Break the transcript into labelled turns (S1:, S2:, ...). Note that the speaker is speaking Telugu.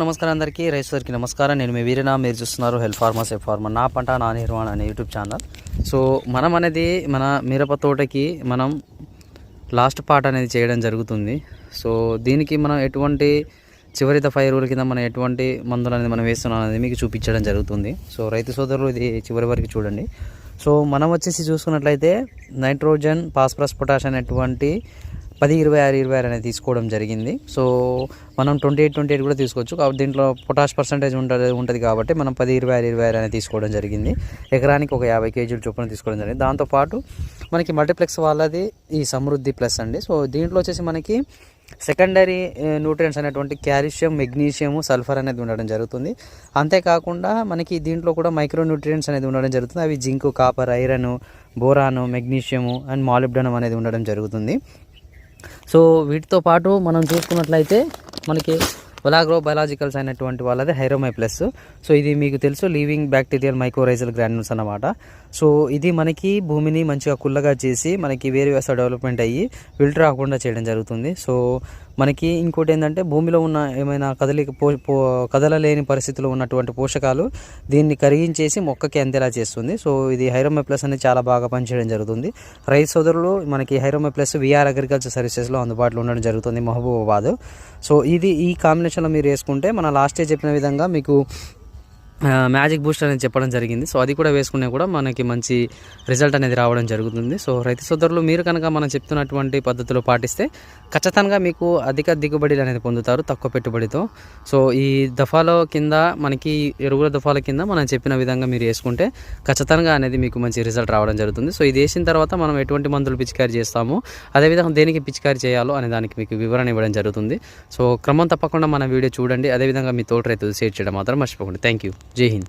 S1: నమస్కారం అందరికీ రైతులకి నమస్కారం. నేను మీ వీరినా మీరు చూస్తున్నారు హెల్త్ ఫార్మర్స్ ఎఫ్ ఫార్మర్ నా పంట నా నిర్వహణ అనే యూట్యూబ్ ఛానల్. సో మనం అనేది మన మిరప తోటకి మనం లాస్ట్ పార్ట్ అనేది చేయడం జరుగుతుంది. సో దీనికి మనం ఎటువంటి చివరి దఫా ఎరువుల కింద మనం ఎటువంటి మందులు అనేది మనం వేస్తున్నాం అనేది మీకు చూపించడం జరుగుతుంది. సో రైతు సోదరులు ఇది చివరి వరకు చూడండి. సో మనం వచ్చేసి చూసుకున్నట్లయితే నైట్రోజన్ ఫాస్ఫరస్ పొటాష్ అనేటువంటి పది ఇరవై ఆరు ఇరవై ఆరు అనేది తీసుకోవడం జరిగింది. సో మనం ట్వంటీ ఎయిట్ ట్వంటీ ఎయిట్ కూడా తీసుకోవచ్చు. కాబట్టి దీంట్లో పొటాష్ పర్సంటేజ్ ఉంటుంది ఉంటుంది కాబట్టి మనం పది ఇరవై ఆరు ఇరవై ఆరు అనేది తీసుకోవడం జరిగింది. ఎకరానికి ఒక యాభై కేజీలు చొప్పున తీసుకోవడం జరిగింది. దాంతోపాటు మనకి మల్టీప్లెక్స్ వాళ్ళది ఈ సమృద్ధి ప్లస్ అండి. సో దీంట్లో వచ్చేసి మనకి సెకండరీ న్యూట్రియంట్స్ అనేటువంటి క్యాల్షియం మెగ్నీషియం సల్ఫర్ అనేది ఉండడం జరుగుతుంది. అంతేకాకుండా మనకి దీంట్లో కూడా మైక్రో న్యూట్రియంట్స్ అనేది ఉండడం జరుగుతుంది. అవి zinc copper iron boron magnesium and molybdenum అనేది ఉండడం జరుగుతుంది. సో వీటితో పాటు మనం చూసుకున్నట్లయితే మనకి ఒలాగ్రో బయాలజికల్స్ అయినటువంటి వాళ్ళది హైరోమై ప్లస్ సో ఇది మీకు తెలుసు లీవింగ్ బ్యాక్టీరియల్ మైక్రోరైజల్ గ్రాన్యూల్స్ అన్నమాట. సో ఇది మనకి భూమిని మంచిగా కుల్లగా చేసి మనకి వేరు వ్యవస్థ డెవలప్మెంట్ అయ్యి ఫిల్టర్ రాకుండా చేయడం జరుగుతుంది. సో మనకి ఇంకోటి ఏంటంటే భూమిలో ఉన్న ఏమైనా కదలిక పో పో కదలలేని పరిస్థితిలో ఉన్నటువంటి పోషకాలు దీన్ని కరిగించేసి మొక్కకి అందేలా చేస్తుంది. సో ఇది హైరోమై ప్లస్ అనేది చాలా బాగా పనిచేయడం జరుగుతుంది. రైతు సోదరులు మనకి హైరోమై ప్లస్ విఆర్ అగ్రికల్చర్ సర్వీసెస్లో అందుబాటులో ఉండడం జరుగుతుంది మహబూబాబాద్. సో ఇది ఈ కాంబినేషన్లో మీరు వేసుకుంటే మన లాస్ట్ చెప్పిన విధంగా మీకు మ్యాజిక్ బూస్ట్ అనేది చెప్పడం జరిగింది. సో అది కూడా వేసుకునే కూడా మనకి మంచి రిజల్ట్ అనేది రావడం జరుగుతుంది. సో రైతు సోదరులు మీరు కనుక మనం చెప్తున్నటువంటి పద్ధతిలో పాటిస్తే ఖచ్చితంగా మీకు అధిక దిగుబడిలు అనేది పొందుతారు తక్కువ పెట్టుబడితో. సో ఈ దఫాలో కింద మనకి ఎరువుల దఫాల కింద మనం చెప్పిన విధంగా మీరు వేసుకుంటే ఖచ్చితంగా అనేది మీకు మంచి రిజల్ట్ రావడం జరుగుతుంది. సో ఇది వేసిన తర్వాత మనం ఎటువంటి మందులు పిచికారీ చేస్తాము అదేవిధంగా దేనికి పిచికారీ చేయాలో అనే దానికి మీకు వివరణ ఇవ్వడం జరుగుతుంది. సో క్రమం తప్పకుండా మన వీడియో చూడండి. అదేవిధంగా మీ తోట రైతులు షేర్ చేయడం మాత్రం మర్చిపోకండి. Thank you. जय हिंद।